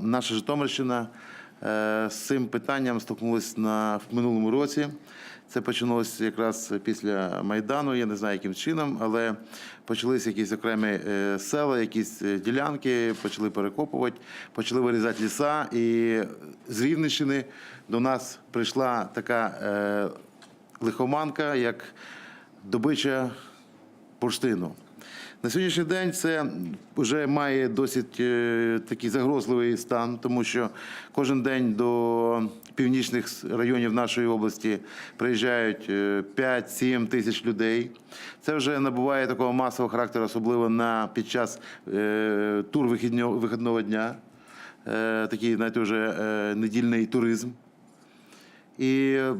Наша Житомирщина е, з цим питанням стикнулася на в минулому році. Це почалося якраз після Майдану. Я не знаю, яким чином, але почалися якісь окремі е, села, якісь е, ділянки, почали перекопувати, почали вирізати ліса. І з Рівненщини до нас прийшла така лихоманка, як добича бурштину. На сьогоднішній день це вже має досить е, такий загрозливий стан, тому що кожен день до північних районів нашої області приїжджають е, 5-7 тисяч людей. Це вже набуває такого масового характеру, особливо на під час е, тур вихідного дня. Е, такий, знаєте, вже е, недільний туризм. І е,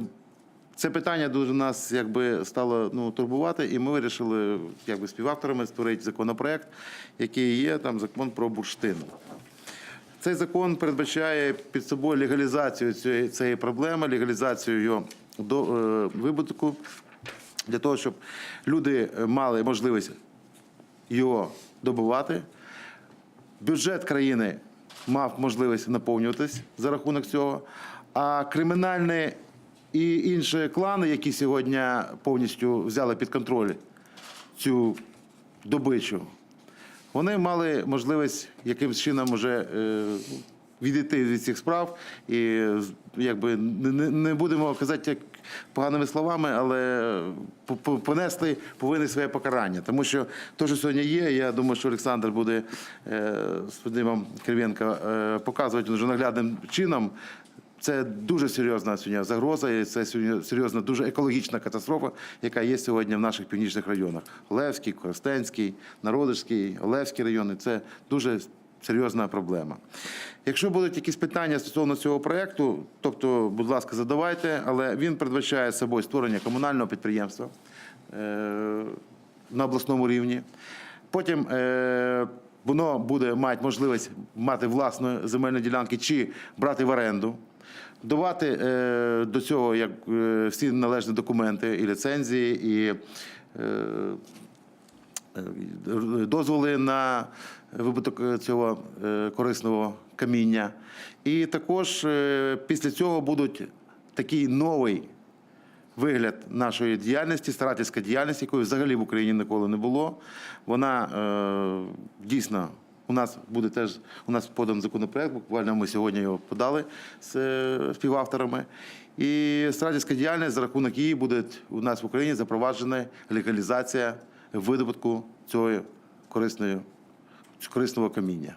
це питання дуже нас якби стало ну, турбувати, і ми вирішили якби співавторами створити законопроект, який є там закон про бурштин. Цей закон передбачає під собою легалізацію цієї, цієї проблеми, легалізацію його до е, вибутку для того, щоб люди мали можливість його добувати. Бюджет країни мав можливість наповнюватись за рахунок цього. А кримінальні і інші клани, які сьогодні повністю взяли під контроль цю добичу, вони мали можливість якимось чином уже е, відійти від цих справ і якби не, будемо казати як поганими словами, але по- по- понесли повинні своє покарання. Тому що те, що сьогодні є, я думаю, що Олександр буде е, з Вадимом Кривенко е, показувати вже наглядним чином. Це дуже серйозна сьогодні загроза, і це сьогодні серйозна, дуже екологічна катастрофа, яка є сьогодні в наших північних районах. Левський, Коростенський, Народишський, Олевський райони це дуже серйозна проблема. Якщо будуть якісь питання стосовно цього проекту, тобто, будь ласка, задавайте, але він передбачає собою створення комунального підприємства е, на обласному рівні. Потім е, воно буде мати можливість мати власну земельну ділянки чи брати в оренду, давати е, до цього як е, всі належні документи і ліцензії, і е, дозволи на вибуток цього корисного каміння. І також після цього будуть такий новий вигляд нашої діяльності, старательська діяльність, якої взагалі в Україні ніколи не було. Вона е, дійсно. У нас буде теж у нас подан законопроект. Буквально ми сьогодні його подали з е, співавторами. І старательська діяльність за рахунок її буде у нас в Україні запроваджена легалізація видобутку цього корисної корисного каміння.